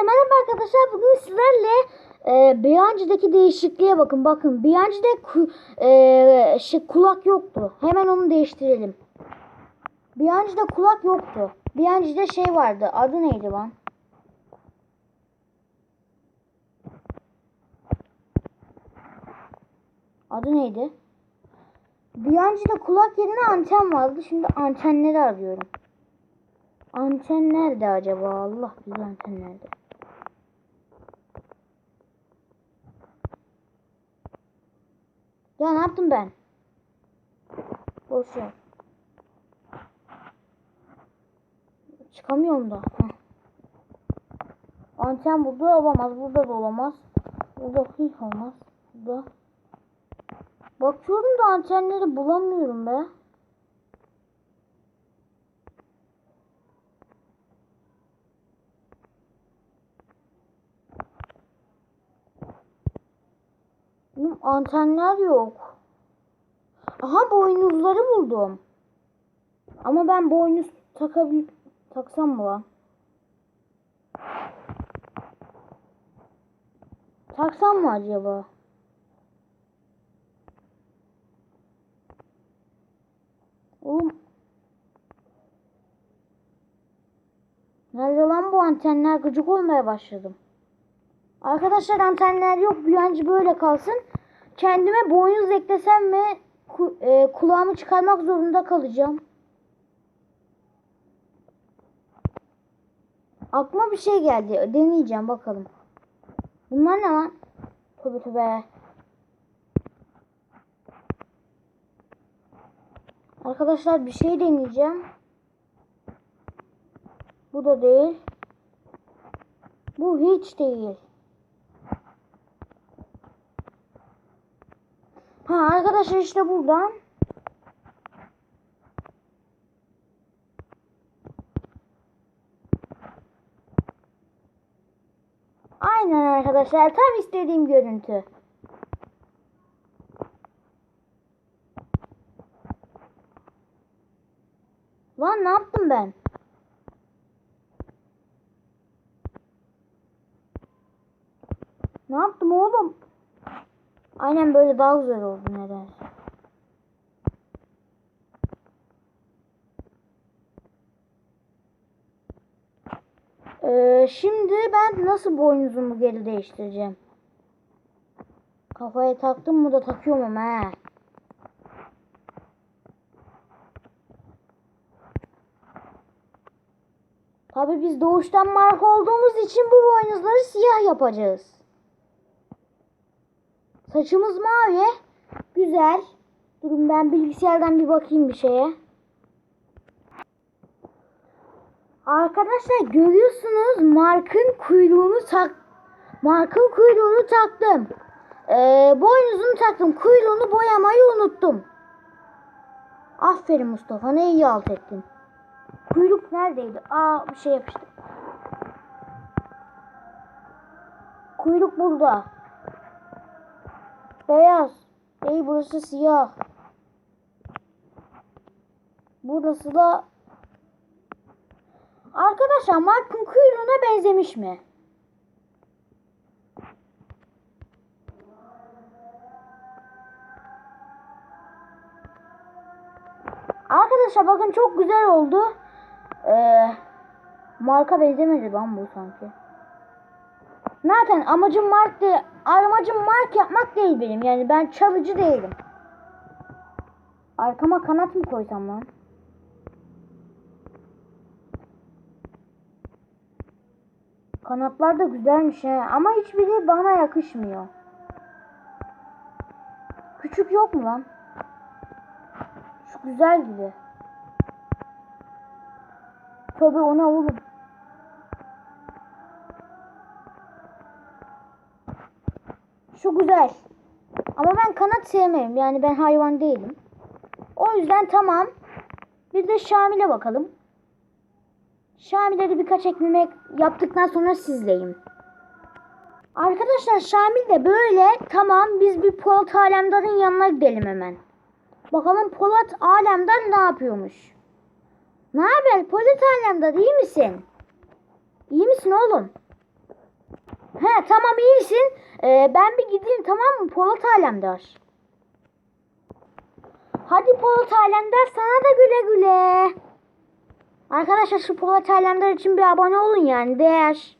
Herkese merhaba arkadaşlar. Bugün sizlerle e, Biyancı'daki değişikliğe bakın. Bakın Biyancı'da ku, e, şey, kulak yoktu. Hemen onu değiştirelim. Biyancı'da kulak yoktu. Biyancı'da şey vardı. Adı neydi lan? Adı neydi? Biyancı'da kulak yerine anten vardı. Şimdi antenleri arıyorum. Anten nerede acaba? Allah bilir anten nerede. Ya ne yaptım ben? Boş ver. Çıkamıyorum da. Heh. Anten burada olamaz. Burada da olamaz. Burada hiç olmaz. Burada. Bakıyorum da antenleri bulamıyorum be. Oğlum antenler yok. Aha boynuzları buldum. Ama ben boynuz takabil taksam mı lan? Taksam mı acaba? Oğlum Nerede lan bu antenler? Gıcık olmaya başladım. Arkadaşlar antenler yok. Büyüncü böyle kalsın. Kendime boynuz eklesem mi e, kulağımı çıkarmak zorunda kalacağım. Aklıma bir şey geldi. Deneyeceğim bakalım. Bunlar ne lan? Tövbe tövbe. Arkadaşlar bir şey deneyeceğim. Bu da değil. Bu hiç değil. Arkadaşlar işte buradan. Aynen arkadaşlar tam istediğim görüntü. Lan ne yaptım ben? Ne yaptım oğlum? Aynen böyle daha güzel oldu nedense. Ee, şimdi ben nasıl boynuzumu geri değiştireceğim? Kafaya taktım mı da takıyorum ama he. Tabi biz doğuştan marka olduğumuz için bu boynuzları siyah yapacağız. Saçımız mavi. Güzel. Durun ben bilgisayardan bir bakayım bir şeye. Arkadaşlar görüyorsunuz Mark'ın kuyruğunu tak Mark'ın kuyruğunu taktım. Ee, boynuzunu taktım. Kuyruğunu boyamayı unuttum. Aferin Mustafa ne iyi alt ettin. Kuyruk neredeydi? Aa bir şey yapıştı. Kuyruk burada. Beyaz. Değil burası siyah. Burası da Arkadaşlar Mark'ın kuyruğuna benzemiş mi? Arkadaşlar bakın çok güzel oldu. Ee, marka benzemedi lan bu sanki. Zaten amacım mark değil. Amacım mark yapmak değil benim. Yani ben çalıcı değilim. Arkama kanat mı koysam lan? Kanatlar da güzelmiş he. Ama hiçbiri bana yakışmıyor. Küçük yok mu lan? Şu güzel gibi. Tabi ona oğlum. Şu güzel. Ama ben kanat sevmem. Yani ben hayvan değilim. O yüzden tamam. Bir de Şamil'e bakalım. Şamil'e de birkaç ekleme yaptıktan sonra sizleyim. Arkadaşlar Şamil de böyle. Tamam biz bir Polat Alemdar'ın yanına gidelim hemen. Bakalım Polat Alemdar ne yapıyormuş. Ne haber Polat Alemdar iyi misin? İyi misin oğlum? He tamam iyisin. Ee, ben bir gideyim tamam mı? Polat Alemdar. Hadi Polat Alemdar sana da güle güle. Arkadaşlar şu Polat Alemdar için bir abone olun yani değer.